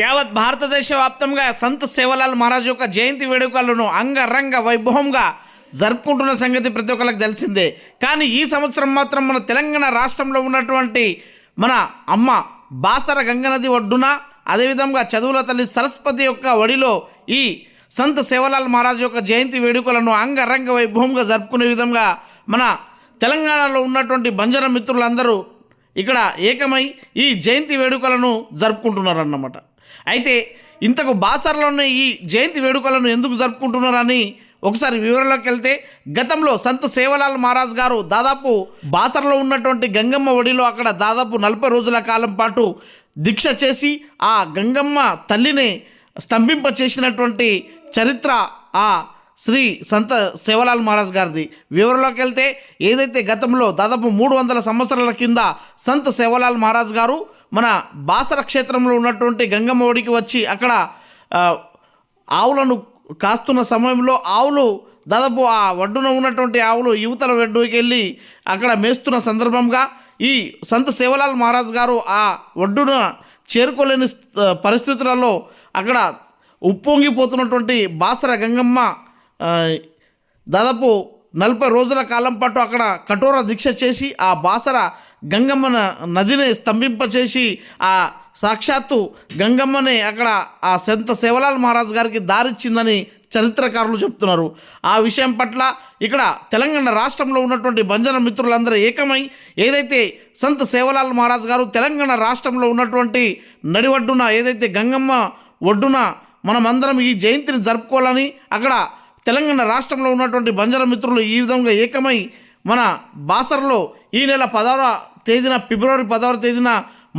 యావత్ భారతదేశ వ్యాప్తంగా సంత్ సేవలాల్ మహారాజ్ యొక్క జయంతి వేడుకలను అంగరంగ వైభవంగా జరుపుకుంటున్న సంగతి ప్రతి ఒక్కరికి తెలిసిందే. కానీ ఈ సంవత్సరం మాత్రం మన తెలంగాణ రాష్ట్రంలో ఉన్నటువంటి మన అమ్మ బాసర గంగనది ఒడ్డున అదేవిధంగా చదువుల తల్లి సరస్వతి యొక్క ఒడిలో ఈ సంత్ సేవలాల్ మహారాజ్ యొక్క జయంతి వేడుకలను అంగరంగ వైభవంగా జరుపుకునే విధంగా మన తెలంగాణలో ఉన్నటువంటి బంజర మిత్రులందరూ ఇక్కడ ఏకమై ఈ జయంతి వేడుకలను జరుపుకుంటున్నారన్నమాట. అయితే ఇంతకు బాసర్లోనే ఈ జయంతి వేడుకలను ఎందుకు జరుపుకుంటున్నారని ఒకసారి వివరంలోకి వెళ్తే గతంలో సంత సేవలాల్ మహారాజ్ గారు దాదాపు బాసర్లో ఉన్నటువంటి గంగమ్మ ఒడిలో అక్కడ దాదాపు నలభై రోజుల కాలం పాటు దీక్ష చేసి ఆ గంగమ్మ తల్లిని స్తంభింప చేసినటువంటి చరిత్ర ఆ శ్రీ సంత సేవలాల్ మహారాజ్ గారిది. వివరంలోకి వెళ్తే ఏదైతే గతంలో దాదాపు మూడు వందల సంవత్సరాల కింద సంత్ సేవలాల్ మహారాజ్ గారు మన బాసర క్షేత్రంలో ఉన్నటువంటి గంగమ్మ ఒడికి వచ్చి అక్కడ ఆవులను కాస్తున్న సమయంలో ఆవులు దాదాపు ఆ ఒడ్డున ఉన్నటువంటి ఆవులు యువతల ఒడ్డుకి వెళ్ళి అక్కడ మేస్తున్న సందర్భంగా ఈ సంత సేవలాల్ మహారాజ్ గారు ఆ ఒడ్డున చేరుకోలేని పరిస్థితులలో అక్కడ ఉప్పొంగిపోతున్నటువంటి బాసర గంగమ్మ దాదాపు నలభై రోజుల కాలం పాటు అక్కడ కఠోర దీక్ష చేసి ఆ బాసర గంగమ్మన నదిని స్తంభింపచేసి ఆ సాక్షాత్తు గంగమ్మనే అక్కడ ఆ సంత సేవలాల్ మహారాజ్ గారికి దారిచ్చిందని చరిత్రకారులు చెప్తున్నారు. ఆ విషయం పట్ల ఇక్కడ తెలంగాణ రాష్ట్రంలో ఉన్నటువంటి భంజన మిత్రులందరూ ఏకమై ఏదైతే సంత సేవలాల్ మహారాజ్ గారు తెలంగాణ రాష్ట్రంలో ఉన్నటువంటి నడివడ్డున ఏదైతే గంగమ్మ ఒడ్డున మనమందరం ఈ జయంతిని జరుపుకోవాలని అక్కడ తెలంగాణ రాష్ట్రంలో ఉన్నటువంటి బంజర మిత్రులు ఈ విధంగా ఏకమై మన బాసర్లో ఈ నెల పదవ తేదీన ఫిబ్రవరి పదవ తేదీన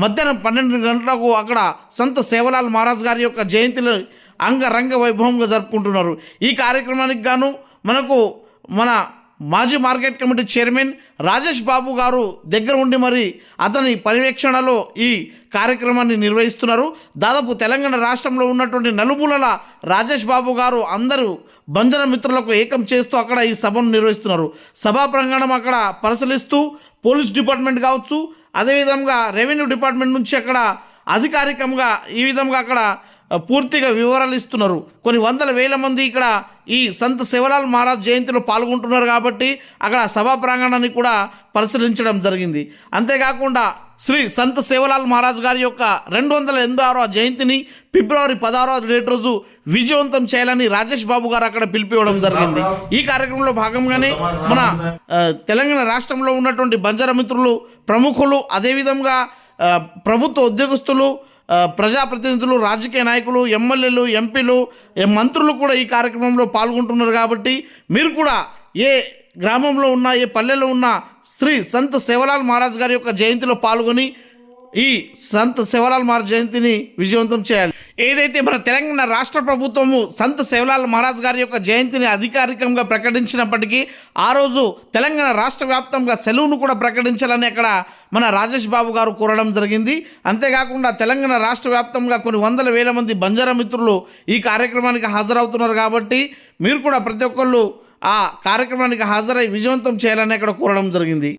మధ్యాహ్నం పన్నెండు గంటలకు అక్కడ సంత సేవలాల్ మహారాజ్ గారి యొక్క జయంతిని అంగరంగ వైభవంగా జరుపుకుంటున్నారు. ఈ కార్యక్రమానికి గాను మనకు మన మాజీ market committee chairman Rajesh Babu గారు దగ్గర ఉండి మరి అతని పర్యవేక్షణలో ఈ కార్యక్రమాన్ని నిర్వహిస్తున్నారు. దాదాపు తెలంగాణ రాష్ట్రంలో ఉన్నటువంటి నలుమూలల రాజేష్ బాబు గారు అందరూ బంజన మిత్రులకు ఏకం చేస్తూ అక్కడ ఈ సభను నిర్వహిస్తున్నారు. సభా ప్రాంగణం అక్కడ పరిశీలిస్తూ పోలీస్ డిపార్ట్మెంట్ కావచ్చు అదేవిధంగా రెవెన్యూ డిపార్ట్మెంట్ నుంచి అక్కడ అధికారికంగా ఈ విధంగా అక్కడ పూర్తిగా వివరాలు ఇస్తున్నారు. కొన్ని వందల వేల మంది ఇక్కడ ఈ సంత శివలాల్ మహారాజ్ జయంతిలో పాల్గొంటున్నారు కాబట్టి అక్కడ సభా ప్రాంగణాన్ని కూడా పరిశీలించడం జరిగింది. అంతేకాకుండా శ్రీ సంత శివలాల్ మహారాజ్ గారి యొక్క రెండు వందల ఎనభై ఆరో జయంతిని ఫిబ్రవరి పదహారో డేట్ రోజు విజయవంతం చేయాలని రాజేష్ బాబు గారు అక్కడ పిలిపివ్వడం జరిగింది. ఈ కార్యక్రమంలో భాగంగానే మన తెలంగాణ రాష్ట్రంలో ఉన్నటువంటి బంజారా మిత్రులు ప్రముఖులు అదేవిధంగా ప్రభుత్వ ఉద్యోగస్తులు ప్రజాప్రతినిధులు రాజకీయ నాయకులు ఎమ్మెల్యేలు ఎంపీలు ఏ మంత్రులు కూడా ఈ కార్యక్రమంలో పాల్గొంటున్నారు కాబట్టి మీరు కూడా ఏ గ్రామంలో ఉన్న ఏ పల్లెలో ఉన్న శ్రీ సంత్ సేవలాల్ మహారాజ్ గారి యొక్క జయంతిలో పాల్గొని ఈ సంత్ శివలాల్ మహారాజ్ జయంతిని విజయవంతం చేయాలి. ఏదైతే మన తెలంగాణ రాష్ట్ర ప్రభుత్వము సంత్ సేవలాల్ మహారాజ్ గారి యొక్క జయంతిని అధికారికంగా ప్రకటించినప్పటికీ ఆ రోజు తెలంగాణ రాష్ట్ర వ్యాప్తంగా సెలవును కూడా ప్రకటించాలని అక్కడ మన రాజేష్ బాబు గారు కోరడం జరిగింది. అంతేకాకుండా తెలంగాణ రాష్ట్ర వ్యాప్తంగా కొన్ని వందల వేల మంది బంజారా మిత్రులు ఈ కార్యక్రమానికి హాజరవుతున్నారు కాబట్టి మీరు కూడా ప్రతి ఒక్కళ్ళు ఆ కార్యక్రమానికి హాజరై విజయవంతం చేయాలని అక్కడ కోరడం జరిగింది.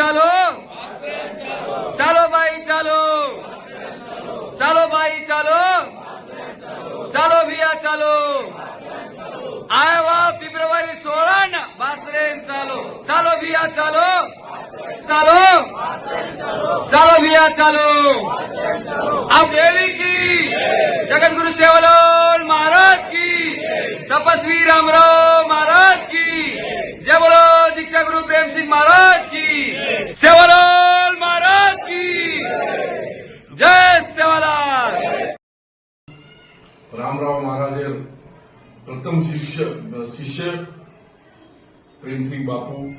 చాలు. చాలు బాయ్ చాలు. चलो भाई चलो चलो भैया चलो आया हुआ फेब्रुवारी सोळा ना बासरेन चालो चलो भैया चलो चलो चलो भैया चलो अब देवी की जगत गुरु सेवलाल महाराज की तपस्वी सिंह बापू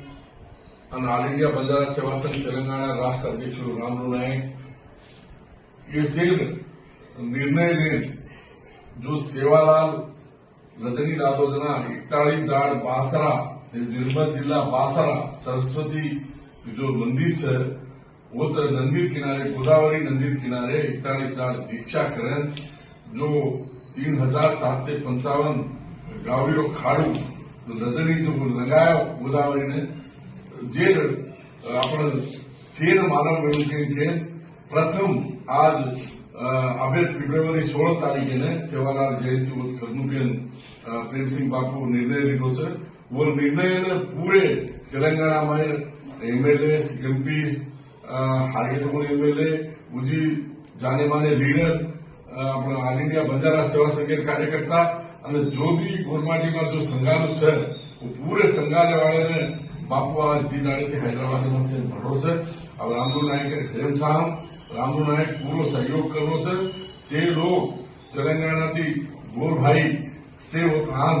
and All India Banjara Seva Sangh Telangana Rashtra Adhyakshulu Ramru Naik ये सिर्फ़ निर्णय ने जो सेवालाल, रजनी राजोजना इकतालीस दाड़ बासरा निर्मल जिला बासरा, सरस्वती, जो मंदिर है वो तो नंदिर किनारे, गोदावरी नंदिर किनारे इकतालीस दाड़ दीक्षा करें जो तीन हज़ार सात सौ पंचावन गावरी खाड़ू રજની જો લગાયો ગોદાવરીને જે આપણે શેર માનવ મેળવી કે પ્રથમ આજ अभे फेब्रुवारी सोळा तारखेने सेवालाल जयंती होत करनुकेन प्रेम सिंग बापू निर्णय લીધો છે वो निर्णय पूरे तेलंगाना में एमएलए एमपीज हागे लोगों एमएलए मुझी जाने माने लीडर આપણા ઓલ ઇન્ડિયા બંજારા સેવા સંઘ કાર્યકર્તા અને જોની ગોરમાટીમાં જો સંગારું છે પૂરે સંગારે વાળાને બાપુ આ દીદારીથી હૈદરાબાદમાં છે ભરો છે. હવે રામુ નાયકે ખેમ સાહમ રામુ નાયક પૂરો સહયોગ કરવો છે. સે લોક તેલંગાણાથી ગોરભાઈ સે ઉત્થાન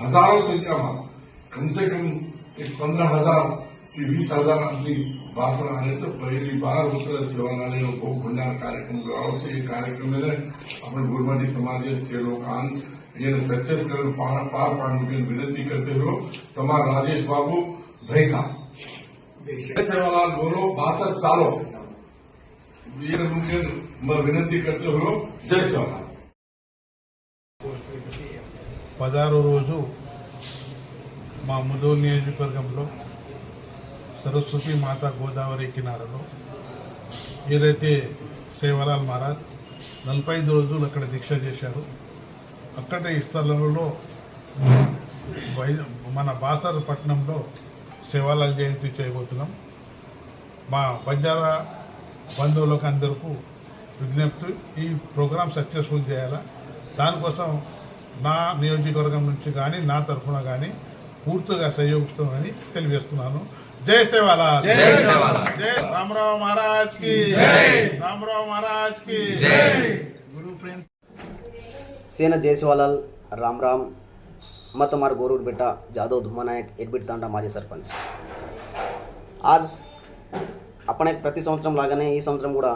હજારો સંખ્યામાં કમસે કમ એક પંદર હજારથી વીસ હજાર આદમી वासन आल्याचं पहिली बार होतं सेवानाने लोक भंडार कार्यक्रम करावं हे कार्यक्रमाने आपण गुरुमाटी समाजाचे लोकांत એને સક્સેસ કરવા પાર પાર પાડવાની વિનંતી કરતે હો તમારા રાજેશ બાબુ ભૈસા સેવાલાલ બોલો ભાષા ચાલો વિનંતી કરતો હો જય సేవాలాల్ పదహారు రోజు మా ముదూరు నియోజకవర్గంలో సరస్వతి మాత గోదావరి కినారలో ఏదైతే సేవలాల్ మహారాజ్ నలభై ఐదు రోజులు అక్కడ దీక్ష చేశారు అక్కడ ఈ స్థలంలో వై మన బాసర్ పట్టణంలో సేవాలాల్ జయంతి చేయబోతున్నాం. మా బంజారా బంధువులకు అందరికీ విజ్ఞప్తి ఈ ప్రోగ్రాం సక్సెస్ఫుల్ చేయాలా? దానికోసం నా నియోజకవర్గం నుంచి కానీ నా తరఫున కానీ పూర్తిగా సహయోగిస్తామని తెలియజేస్తున్నాను. जय सेवाला जय सेवाला जय रामराव महाराज की जय रामराव महाराज की जय गुरु प्रेम ಸೇನ ಜಯಸಿವಾಲಾಲ್ ರಾಮ್ ರಾಮ್ मतमार गोरुड बेटा जाधव धुमानायक एडबिट तांडा माजी सरपंच आज आपण एक ప్రతి సంవత్సరం లాగానే ఈ సంవత్సరం కూడా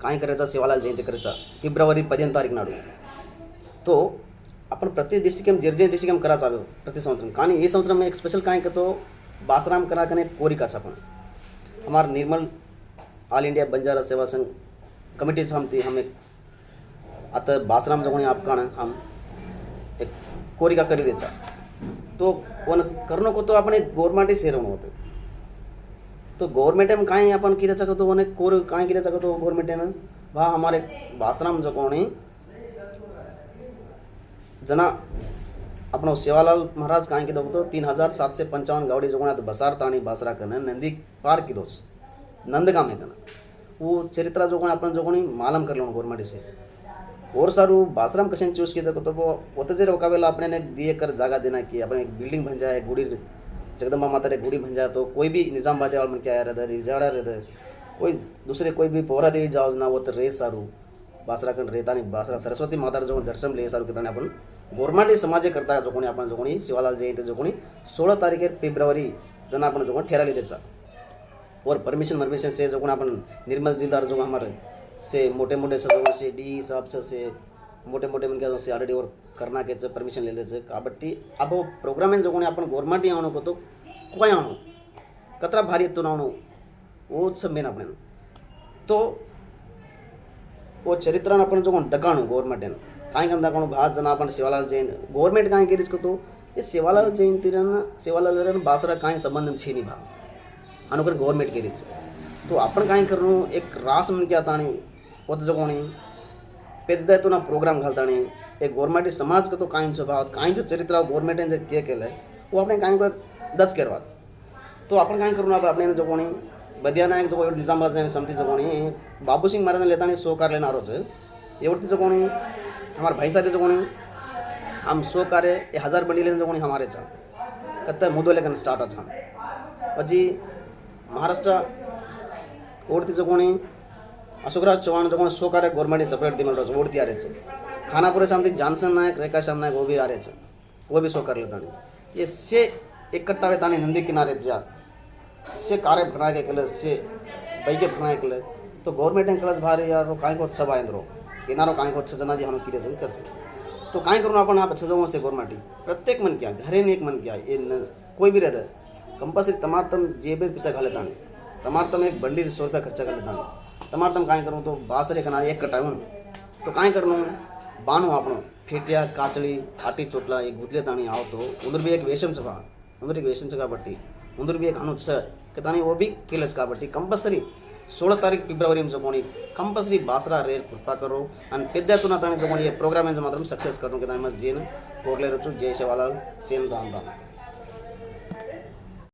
కాయకరచ శివాలాల్ జయంతి కరచ ఫిబ్రవరి పదిహేను తారీఖు నాడు తో आपण ప్రతి డిస్టిక్ ఏం జర్జే డిస్టిక్ ఏం కరా ప్రతి సంవత్సరం కానీ ఈ సంవత్సరం एक స్పెషల్ కాయకతో बासराम कना कने कोरी का કાછાપણ हमार निर्मल ऑल इंडिया बंजारा सेवा संघ कमेटी हम थी हम एक आता बासराम जगुणी आपका हम एक कोरिका करी देचा। तो वन करनो को तो अपने गवर्नमेंट ही सेरवण होते। तो गवर्नमेंट में काई अपन की देचा तो वन कोर काई की देचा तो गवर्नमेंट में वहाँ हमारे बासराम जगोणी जना આપણો સેવાલાલ મહારાજ કાંઈ કીધો હતો, તીન હજાર સાતસો પંચાવન ગાવડી જોગણાથ બસારતાણી બાસરા કને નંદી પાર કીધો નંદ ગામે કને. હું ચરિત્ર જોગણ આપણને જોગણી માલમ કરવાનું ગોરમાટી છે. ઓર સારું બાસરામ કશન ચૂઝ કીધો તો પોતે જે રોકાવેલા આપણે એક દી એકર જાગા દેના કે આપણે એક બિલ્ડિંગ ભંજાય, ગુડી જગદંબા માતાને ગુડી ભંજાય તો કોઈ બી નિઝામબાદ વાળ મને ક્યાં રહેતા રિજાડા રહેતા કોઈ દૂસરે કોઈ બી પોરા લેવી જાવ ના હો તો રે સારું. બાસરા કન રહેતા નહીં. બાસરા સરસ્વતી માતા જો દર્શન લે સારું કે તને આપણને गोरमाटे समाजे करता जो कोणी आपण जो कोणी शिवालाल जयंती जो कोणी सोळा तारखेर फेब्रुवारी जना आपण जो कोणी ठेराले त्याचा. और परमिशन परमिशन से जो कोणी आपण निर्मल दिलदार जो हमारे से मोठे मोठे सब से डी साहब से मोठे मोठे म्हणजे से ऑलरेडी और कर्नाकेचं परमिशन लिहिलं काबट्टी अब प्रोग्राम जो कोणी आपण गोरमाटी आणू कोतो कोय आणू? कतरा भारी येतो आणू? ओ सब मेन आपण तो ओ चरित्रान आपण जो कोण दकाणू गोरमाट्यानं. काय कांदा कोण आज जण आपण शिवालाल जैन गव्हर्मेंट काय केरीच करतो. हे सेवालाल जैन तिरण शिवालाल जैन बासरा काय संबंध छे नी भा अनुकर गव्हर्मेंट केलीच. तो आपण काय करू एक रास म्हणून क्या ताणी वत कोणी पेद तो ना प्रोग्राम घालताणी एक गव्हर्मेंट समाज करतो कांयचो भाव कांयचो चरित्र गव्हर्मेंटान जर के केलं तो आपण कांय दच करवात तो आपण काय करू आपण आपल्याने जो कोणी बदिया नायक जो निजामबाद समती जो कोणी बाबूसिंग महाराजांना लेताना सोकारले नारोच एवढती कोणी हमार भाई साहेब कोणी हम सो कारे हज़ार बंडी लेने कोणी हमारे छा कत्ते मुदो लेकिन स्टार्ट अच्छा पची महाराष्ट्र ओडती कोणी अशोकराज चौहान जो सो कारे गवर्नमेंट सेपरेट दी मिलो ओडती आ रहे छे. खानापुर शाम जानसन नायक, रेखा श्याम नायक, वो भी आ रहे छे. वो भी सो कर लेता ये से इकट्ठा हुए तानी नंदी किनारे जा से कारे भरना के कल से बैके भरना के कल तो गवर्नमेंट ने कल भारी यार काई को अच्छा बाइंद येणारो काय करत सजना जी हांव कितें जावन करचें तो कांय करून आपण हा बच्चा जाऊं से गोरमाटी प्रत्येक मन क्या हर एक मन क्या ये न, कोई भी रहता कंपलसरी तमार तम जेब में पैसा खा लेता नहीं तमार तम एक बंडी सौ रुपया खर्चा कर लेता नहीं तमार तम कांय करूँ तो बासरे कना एक कटाऊँ तो कांय करूँ बानो આપણો ફેટિયા કાચળી આટી ચોટલા એ ગુજલે તાણી આવતો ઉંદર બી એક વેસમ સભા ઉંદર એક વેસમ છે કાબટ્ટી ઉંદર બી એક આનું છે કે તાણી ઓ બી કિલ જ કાબટ્ટી કમ્પલસરી સોળ તારીખ ફેબ્રુઆરી જોગવણી કંપલસરી બાસરા ರೇರ್ ಕೃಪಾಕರು ಆ್ಯಂಡ್ ಪೆದ್ದ ಎತ್ತುನ ತಾನೇ ತೊಗೊಂಡು ಈ ಪ್ರೋಗ್ರಾಮ್ ಎಂದು ಮಾತ್ರ ಸಕ್ಸಸ್ ಕರೋ ದಾನ್ ಮಧ್ಯೆ ಕೋರ್ಲೇರೊచ్చు ಜಯ ಸೇವಾಲಾಲ್ ಸೇನ್ ರಾಮ್ ರಾಮ್